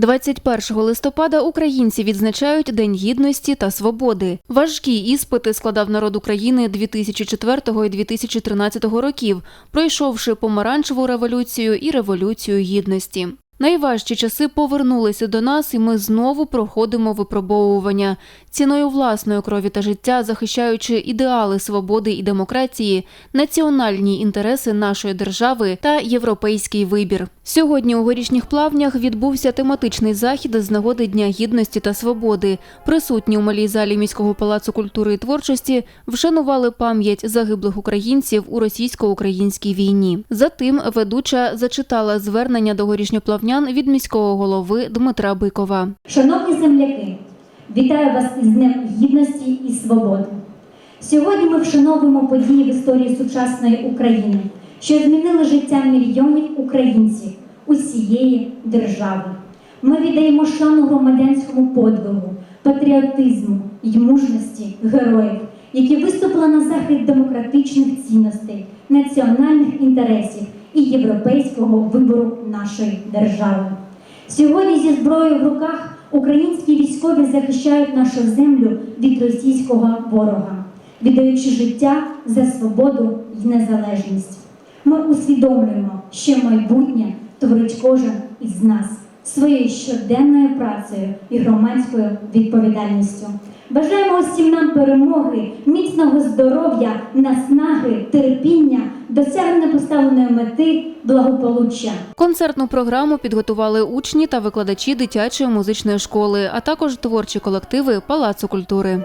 21 листопада українці відзначають День гідності та свободи. Важкі іспити складав народ України 2004 і 2013 років, пройшовши помаранчеву революцію і революцію гідності. Найважчі часи повернулися до нас, і ми знову проходимо випробовування ціною власної крові та життя, захищаючи ідеали свободи і демократії, національні інтереси нашої держави та європейський вибір. Сьогодні у горішніх плавнях відбувся тематичний захід з нагоди Дня гідності та свободи. Присутні у малій залі міського палацу культури і творчості вшанували пам'ять загиблих українців у російсько-українській війні. Затим ведуча зачитала звернення до горішньоплавнян від міського голови Дмитра Бикова. Шановні земляки, вітаю вас із Днем Гідності і Свободи. Сьогодні ми вшановуємо події в історії сучасної України, що змінили життя мільйонів українців усієї держави. Ми віддаємо шану громадянському подвигу, патріотизму й мужності героїв, які виступили на захист демократичних цінностей, національних інтересів і європейського вибору нашої держави. Сьогодні зі зброєю в руках українські військові захищають нашу землю від російського ворога, віддаючи життя за свободу і незалежність. Ми усвідомлюємо, що майбутнє творить кожен із нас своєю щоденною працею і громадською відповідальністю. Бажаємо усім нам перемоги, міцного здоров'я, наснаги, терпіння, досягнення поставленої мети, благополуччя. Концертну програму підготували учні та викладачі дитячої музичної школи, а також творчі колективи Палацу культури.